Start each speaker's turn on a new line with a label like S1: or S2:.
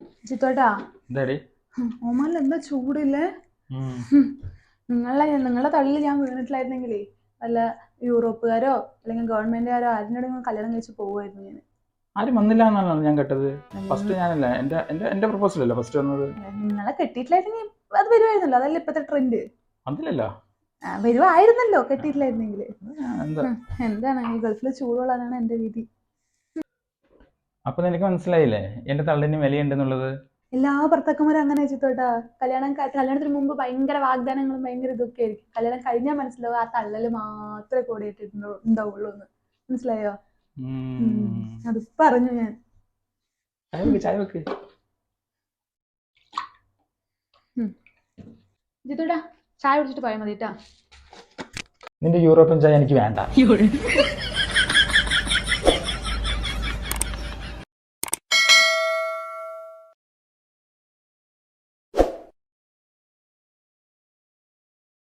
S1: എന്താടി?
S2: ഓമാനിൽ എന്താ ചൂടില്ലേ? നിങ്ങളെ നിങ്ങളെ തള്ളിൽ ഞാൻ വീണിട്ടില്ലായിരുന്നെങ്കിലേ അല്ല യൂറോപ്പുകാരോ അല്ലെങ്കിൽ ഗവൺമെന്റുകാരോ ആരുടെ കല്യാണം കഴിച്ച് പോകുമായിരുന്നു ഞാൻ
S1: ആരും വന്നില്ല എന്നാണ് ഞാൻ കേട്ടത്. ഫസ്റ്റ് ഞാനല്ല എന്റെ എന്റെ എന്റെ പ്രപ്പോസൽ അല്ല ഫസ്റ്റ് വന്നത്.
S2: നിങ്ങളെ കെട്ടിയിട്ടില്ലായിരുന്നെങ്കിൽ അത് വരുമായിരുന്നല്ലോ അതല്ല ഇപ്പത്തെ ട്രെൻഡ്
S1: വന്നില്ലല്ലോ
S2: വരുവായിരുന്നല്ലോ കെട്ടിയിട്ടില്ലായിരുന്നെങ്കിൽ. എന്താണ് ഈ ഗൾഫിൽ ചൂടുള്ളതാണ് എന്റെ വിധി
S1: അപ്പൊ നിനക്ക് മനസ്സിലായില്ലേ? എന്റെ തള്ളിന് വിലയുണ്ടെന്നുള്ളത്
S2: എല്ലാ ഭർത്താക്കന്മാരും അങ്ങനെ ചിത്തോട്ടാ കല്യാണം കല്യാണത്തിന് മുമ്പ് ഭയങ്കര വാഗ്ദാനങ്ങളും ഭയങ്കര ഇതൊക്കെ ആയിരിക്കും. കല്യാണം കഴിഞ്ഞാൽ മനസ്സിലാവും ആ തള്ളൽ മാത്രമേ കൂടിയിട്ടുണ്ട് ഉണ്ടാവുള്ളൂ എന്ന്. മനസ്സിലായോ. അത് പറഞ്ഞു ഞാൻ. ജിത്തോട്ടാ ചായ കുടിച്ചിട്ട് പോയാൽ മതി
S1: നിന്റെ യൂറോപ്യൻ ചായ എനിക്ക് വേണ്ട.